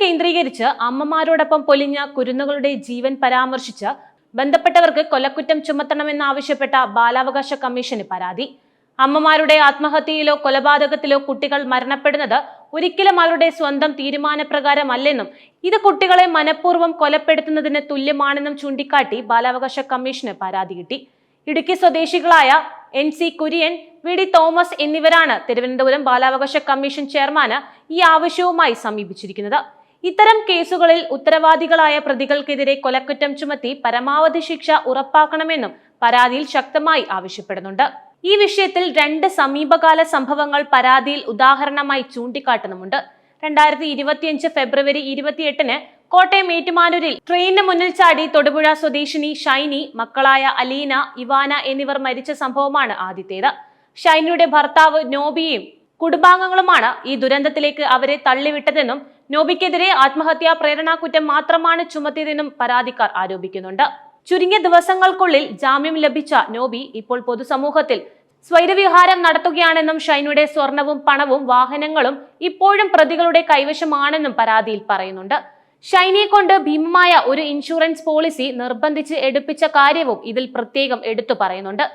കേന്ദ്രീകരിച്ച് അമ്മമാരോടൊപ്പം പൊലിഞ്ഞ കുരുന്നുകളുടെ ജീവൻ പരാമർശിച്ച് ബന്ധപ്പെട്ടവർക്ക് കൊലക്കുറ്റം ചുമത്തണമെന്നാവശ്യപ്പെട്ട ബാലാവകാശ കമ്മീഷന് പരാതി. അമ്മമാരുടെ ആത്മഹത്യയിലോ കൊലപാതകത്തിലോ കുട്ടികൾ മരണപ്പെടുന്നത് ഒരിക്കലും അവരുടെ സ്വന്തം തീരുമാനപ്രകാരമല്ലെന്നും ഇത് കുട്ടികളെ മനഃപൂർവം കൊലപ്പെടുത്തുന്നതിന് തുല്യമാണെന്നും ചൂണ്ടിക്കാട്ടി ബാലാവകാശ കമ്മീഷന് പരാതി കിട്ടി. ഇടുക്കി സ്വദേശികളായ N C Kurian V D Thomas എന്നിവരാണ് തിരുവനന്തപുരം ബാലാവകാശ കമ്മീഷൻ ചെയർമാന് ഈ ആവശ്യവുമായി സമീപിച്ചിരിക്കുന്നത്. ഇത്തരം കേസുകളിൽ ഉത്തരവാദികളായ പ്രതികൾക്കെതിരെ കൊലക്കുറ്റം ചുമത്തി പരമാവധി ശിക്ഷ ഉറപ്പാക്കണമെന്നും പരാതിയിൽ ശക്തമായി ആവശ്യപ്പെടുന്നുണ്ട്. ഈ വിഷയത്തിൽ രണ്ട് സമീപകാല സംഭവങ്ങൾ പരാതിയിൽ ഉദാഹരണമായി ചൂണ്ടിക്കാട്ടുന്നുമുണ്ട്. രണ്ടായിരത്തി ഇരുപത്തിയഞ്ച് ഫെബ്രുവരി ഇരുപത്തിയെട്ടിന് കോട്ടയം ഏറ്റുമാനൂരിൽ ട്രെയിനിന് മുന്നിൽ ചാടി തൊടുപുഴ സ്വദേശിനി ഷൈനി മക്കളായ അലീന ഇവാന എന്നിവർ മരിച്ച സംഭവമാണ് ആദ്യത്തേത്. ഷൈനിയുടെ ഭർത്താവ് നോബിയും കുടുംബാംഗങ്ങളുമാണ് ഈ ദുരന്തത്തിലേക്ക് അവരെ തള്ളിവിട്ടതെന്നും നോബിക്കെതിരെ ആത്മഹത്യാ പ്രേരണാ കുറ്റം മാത്രമാണ് ചുമത്തിയതെന്നും പരാതിക്കാർ ആരോപിക്കുന്നുണ്ട്. ചുരുങ്ങിയ ദിവസങ്ങൾക്കുള്ളിൽ ജാമ്യം ലഭിച്ച നോബി ഇപ്പോൾ പൊതുസമൂഹത്തിൽ സ്വൈരവിഹാരം നടത്തുകയാണെന്നും ഷൈനയുടെ സ്വർണവും പണവും വാഹനങ്ങളും ഇപ്പോഴും പ്രതികളുടെ കൈവശമാണെന്നും പരാതിയിൽ പറയുന്നുണ്ട്. ഷൈനിയെ കൊണ്ട് ഭീമമായ ഒരു ഇൻഷുറൻസ് പോളിസി നിർബന്ധിച്ച് എടുപ്പിച്ച കാര്യവും ഇതിൽ പ്രത്യേകം എടുത്തു പറയുന്നുണ്ട്.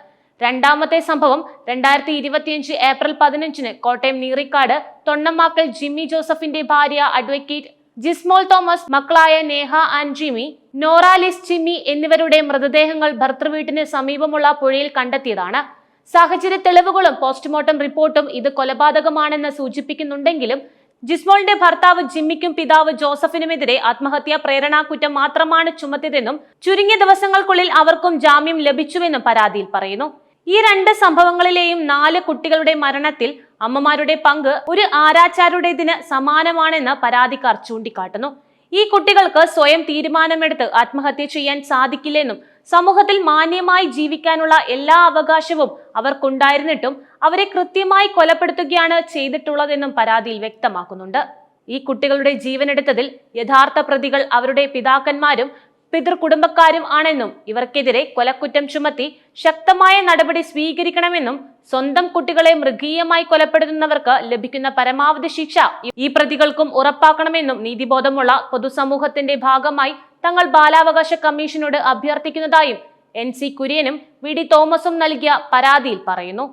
രണ്ടാമത്തെ സംഭവം രണ്ടായിരത്തി ഇരുപത്തിയഞ്ച് ഏപ്രിൽ പതിനഞ്ചിന് കോട്ടയം നീറിക്കാട് തൊണ്ണമാക്കൽ ജിമ്മി ജോസഫിന്റെ ഭാര്യ അഡ്വക്കേറ്റ് ജിസ്മോൾ തോമസ് മക്കളായ നേഹ ആൻഡ് ജിമി നോറാലിസ് ജിമ്മി എന്നിവരുടെ മൃതദേഹങ്ങൾ ഭർത്തൃവീട്ടിന് സമീപമുള്ള പുഴയിൽ കണ്ടെത്തിയതാണ്. സാഹചര്യ തെളിവുകളും പോസ്റ്റ്മോർട്ടം റിപ്പോർട്ടും ഇത് കൊലപാതകമാണെന്ന് സൂചിപ്പിക്കുന്നുണ്ടെങ്കിലും ജിസ്മോളിന്റെ ഭർത്താവ് ജിമ്മിക്കും പിതാവ് ജോസഫിനുമെതിരെ ആത്മഹത്യാ പ്രേരണാകുറ്റം മാത്രമാണ് ചുമത്തിയതെന്നും ചുരുങ്ങിയ ദിവസങ്ങൾക്കുള്ളിൽ അവർക്കും ജാമ്യം ലഭിച്ചുവെന്നും പരാതിയിൽ പറയുന്നു. ഈ രണ്ട് സംഭവങ്ങളിലെയും നാല് കുട്ടികളുടെ മരണത്തിൽ അമ്മമാരുടെ പങ്ക് ഒരു ആരാച്ചാരുടേതിന് സമാനമാണെന്ന് പരാതിക്കാർ ചൂണ്ടിക്കാട്ടുന്നു. ഈ കുട്ടികൾക്ക് സ്വയം തീരുമാനമെടുത്ത് ആത്മഹത്യ ചെയ്യാൻ സാധിക്കില്ലെന്നും സമൂഹത്തിൽ മാന്യമായി ജീവിക്കാനുള്ള എല്ലാ അവകാശവും അവർക്കുണ്ടായിരുന്നിട്ടും അവരെ കൃത്യമായി കൊലപ്പെടുത്തുകയാണ് ചെയ്തിട്ടുള്ളതെന്നും പരാതിയിൽ വ്യക്തമാക്കുന്നുണ്ട്. ഈ കുട്ടികളുടെ ജീവനെടുത്തതിൽ യഥാർത്ഥ പ്രതികൾ അവരുടെ പിതാക്കന്മാരും പിതൃകുടുംബക്കാരും ആണെന്നും ഇവർക്കെതിരെ കൊലക്കുറ്റം ചുമത്തി ശക്തമായ നടപടി സ്വീകരിക്കണമെന്നും സ്വന്തം കുട്ടികളെ മൃഗീയമായി കൊലപ്പെടുത്തുന്നവർക്ക് ലഭിക്കുന്ന പരമാവധി ശിക്ഷ ഈ പ്രതികൾക്കും ഉറപ്പാക്കണമെന്നും നീതിബോധമുള്ള പൊതുസമൂഹത്തിന്റെ ഭാഗമായി തങ്ങൾ ബാലാവകാശ കമ്മീഷനോട് അഭ്യർത്ഥിക്കുന്നതായും എൻ സി കുര്യനും വി ഡി തോമസും നൽകിയ പരാതിയിൽ പറയുന്നു.